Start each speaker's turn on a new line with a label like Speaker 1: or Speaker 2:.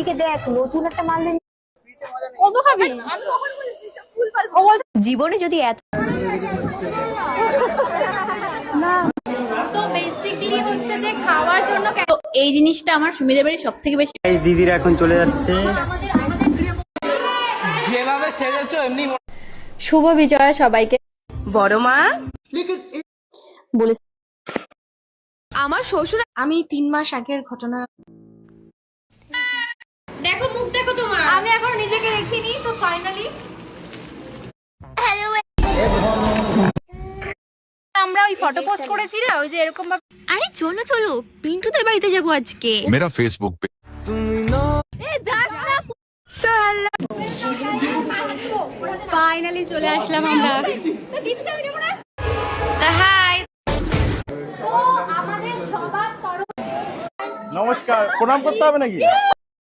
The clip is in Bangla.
Speaker 1: এদিকে দেখ নতুন একটা মাল নিয়ে-
Speaker 2: কত খাবি?
Speaker 1: জীবনে যদি এত
Speaker 2: হচ্ছে খাওয়ার জন্য এই জিনিসটা আমার সুমিদের বাড়ি সব থেকে বেশি
Speaker 3: দিদিরা এখন চলে যাচ্ছে।
Speaker 4: যেভাবে সেজেছো এমনি
Speaker 2: শুভ বিজয়া সবাইকে।
Speaker 1: বড় মা।
Speaker 2: বলে
Speaker 1: আমার শ্বশুর
Speaker 2: আমি তিন মাস আগের ঘটনা দেখো মুখ দেখো তোমার আমি এখন নিজেকে দেখিনি তো ফাইনালি আমরা ওই ফটো পোস্ট করেছি না ওই যে এরকম ভাবে
Speaker 5: আরে চলো চলো পিন্টুদের বাড়িতে যাবো আজকে
Speaker 6: मेरा फेसबुक पे
Speaker 2: এ যাস না ফাইনালি চলে আসলাম আমরা হাই তো আমাদের সবার তরফ
Speaker 7: নমস্কার প্রণাম করতে হবে নাকি